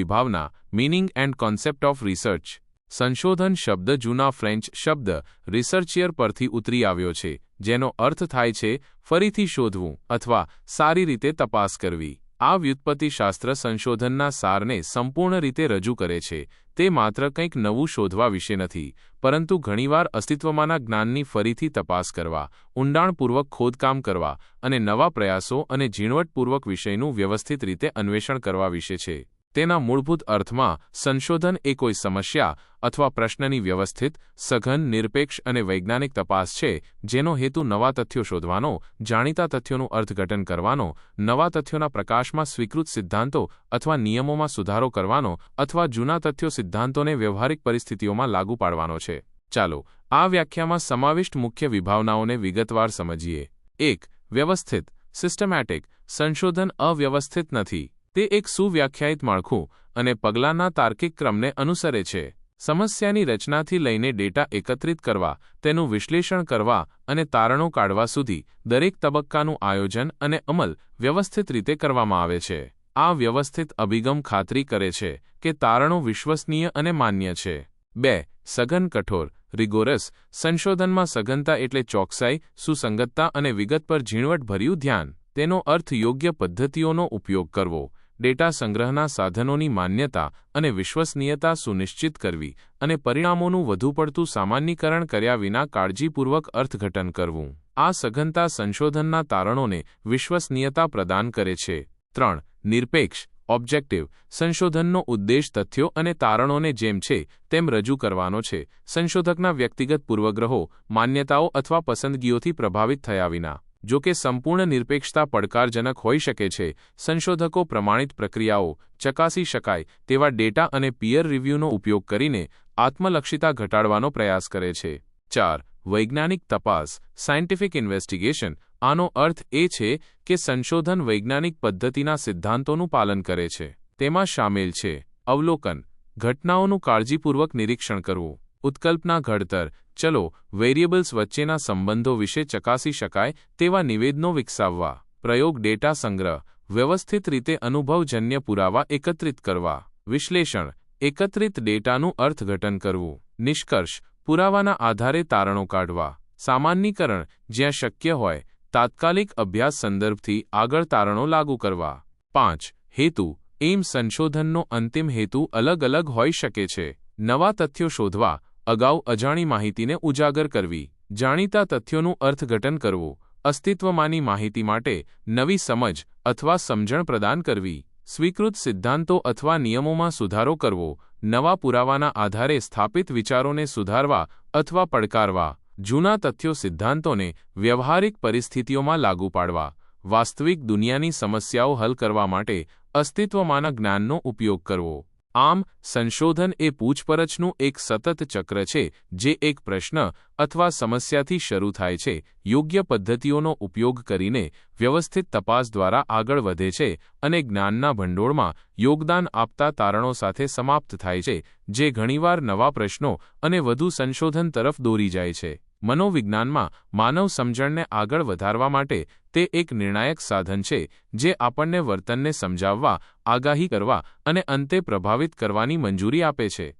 વિભાવના meaning and concept of research સંશોધન શબ્દ જૂના ફ્રેન્ચ શબ્દ રિસર્ચિયર પરથી ઉતરી આવ્યો છે, જેનો અર્થ થાય છે, ફરીથી શોધવું, અથવા સારી રીતે તપાસ કરવી. આ વ્યુત્પત્તિશાસ્ત્ર સંશોધનના સારને સંપૂર્ણ રીતે રજૂ કરે છે, તે માત્ર કંઈક નવું શોધવા વિશે નથી, પરંતુ ઘણીવાર અસ્તિત્વમાંના જ્ઞાનની ફરીથી તપાસ કરવા, ઊંડાણપૂર્વક ખોદકામ કરવા, અને નવા પ્રયાસો અને ઝીણવટપૂર્વક વિષયનું વ્યવસ્થિત રીતે અન્વેષણ કરવા વિશે છે. તેના મૂળભૂત અર્થમાં, સંશોધન એ કોઈ સમસ્યા અથવા પ્રશ્નની વ્યવસ્થિત, સઘન, નિરપેક્ષ અને વૈજ્ઞાનિક તપાસ છે, જેનો હેતુ નવા તથ્યો શોધવાનો, જાણીતા તથ્યોનું અર્થઘટન કરવાનો, નવા તથ્યોના પ્રકાશમાં સ્વીકૃત સિદ્ધાંતો અથવા નિયમોમાં સુધારો કરવાનો અથવા જૂના તથ્યો સિદ્ધાંતોને વ્યવહારિક પરિસ્થિતિઓમાં લાગુ પાડવાનો છે. ચાલો, આ વ્યાખ્યામાં સમાવિષ્ટ મુખ્ય વિભાવનાઓને વિગતવાર સમજીએ. એક, વ્યવસ્થિત સિસ્ટમેટિક સંશોધન અવ્યવસ્થિત નથી. તે એક સુવ્યાખ્યાયિત માળખું અને પગલાંના તાર્કિક ક્રમને અનુસરે છે. સમસ્યાની રચનાથી લઈને ડેટા એકત્રિત કરવા, તેનું વિશ્લેષણ કરવા અને તારણો કાઢવા સુધી દરેક તબક્કાનું આયોજન અને અમલ વ્યવસ્થિત રીતે કરવામાં આવે છે. આ વ્યવસ્થિત અભિગમ ખાતરી કરે છે કે તારણો વિશ્વસનીય અને માન્ય છે. બે, સઘન કઠોર રિગોરસ સંશોધનમાં સઘનતા એટલે ચોકસાઈ, સુસંગતતા અને વિગત પર ઝીણવટભર્યું ધ્યાન. તેનો અર્થ યોગ્ય પદ્ધતિઓનો ઉપયોગ કરવો. ડેટા સંગ્રહના સાધનોની માન્યતા અને વિશ્વસનીયતા સુનિશ્ચિત કરવી અને પરિણામોનું વધુ પડતું સામાન્યીકરણ કર્યા વિના કાળજીપૂર્વક અર્થઘટન કરવું. આ સઘનતા સંશોધનના તારણોને વિશ્વસનીયતા પ્રદાન કરે છે. ત્રણ, નિરપેક્ષ, ઓબ્જેક્ટિવ, સંશોધનનો ઉદ્દેશ તથ્યો અને તારણોને જેમ છે, તેમ રજૂ કરવાનો છે. સંશોધકના વ્યક્તિગત પૂર્વગ્રહો, માન્યતાઓ અથવા પસંદગીઓથી પ્રભાવિત થયા વિના. જો કે સંપૂર્ણ નિરપેક્ષતા પડકારજનક હોઈ શકે છે. સંશોધકો પ્રમાણિત પ્રક્રિયાઓ ચકાસી શકાય તેવા ડેટા અને પિયર રિવ્યૂનો ઉપયોગ કરીને આત્મલક્ષિતા ઘટાડવાનો પ્રયાસ કરે છે. ચાર, વૈજ્ઞાનિક તપાસ સાયન્ટિફિક ઇન્વેસ્ટિગેશન આનો અર્થ એ છે કે સંશોધન વૈજ્ઞાનિક પદ્ધતિના સિદ્ધાંતોનું પાલન કરે છે. તેમાં શામેલ છે. અવલોકન, ઘટનાઓનું કાળજીપૂર્વક નિરીક્ષણ કરવું. ઉત્કલ્પના ઘડતર. ચલો, વેરિયેબલ્સ વચ્ચેના સંબંધો વિશે ચકાસી શકાય તેવા નિવેદનો વિકસાવવા. પ્રયોગ ડેટા સંગ્રહ. વ્યવસ્થિત રીતે અનુભવજન્ય પુરાવા એકત્રિત કરવા. વિશ્લેષણ. એકત્રિત ડેટાનું અર્થઘટન કરવું. નિષ્કર્ષ. પુરાવાના આધારે તારણો કાઢવા. સામાન્યીકરણ. જ્યાં શક્ય હોય. તાત્કાલિક અભ્યાસ સંદર્ભથી આગળ તારણો લાગુ કરવા. પાંચ. હેતુ. એમ સંશોધનનો અંતિમ હેતુ અલગ અલગ હોઈ શકે છે. નવા તથ્યો શોધવા. અગાઉ અજાણી માહિતીને ઉજાગર કરવી. જાણીતા તથ્યોનું અર્થઘટન કરવું. અસ્તિત્વમાંની માહિતી માટે નવી સમજ અથવા સમજણ પ્રદાન કરવી. સ્વીકૃત સિદ્ધાંતો અથવા નિયમોમાં સુધારો કરવો. નવા પુરાવાના આધારે સ્થાપિત વિચારોને સુધારવા અથવા પડકારવા. જૂના તથ્યો સિદ્ધાંતોને વ્યવહારિક પરિસ્થિતિઓમાં લાગુ પાડવા. વાસ્તવિક દુનિયાની સમસ્યાઓ હલ કરવા માટે અસ્તિત્વમાંના જ્ઞાનનો ઉપયોગ કરવો. આમ, સંશોધન એ પૂછપરછનું એક સતત ચક્ર છે, જે એક પ્રશ્ન અથવા સમસ્યાથી શરૂ થાય છે, યોગ્ય પદ્ધતિઓનો ઉપયોગ કરીને વ્યવસ્થિત તપાસ દ્વારા આગળ વધે છે અને જ્ઞાનના ભંડોળમાં યોગદાન આપતા તારણો સાથે સમાપ્ત થાય છે, જે ઘણીવાર નવા પ્રશ્નો અને વધુ સંશોધન તરફ દોરી જાય છે. મનોવિજ્ઞાનમાં માનવ સમજણને આગળ વધારવા માટે તે એક નિર્ણાયક સાધન છે, જે આપણને વર્તનને સમજાવવા, આગાહી કરવા અને અંતે પ્રભાવિત કરવાની મંજૂરી આપે છે.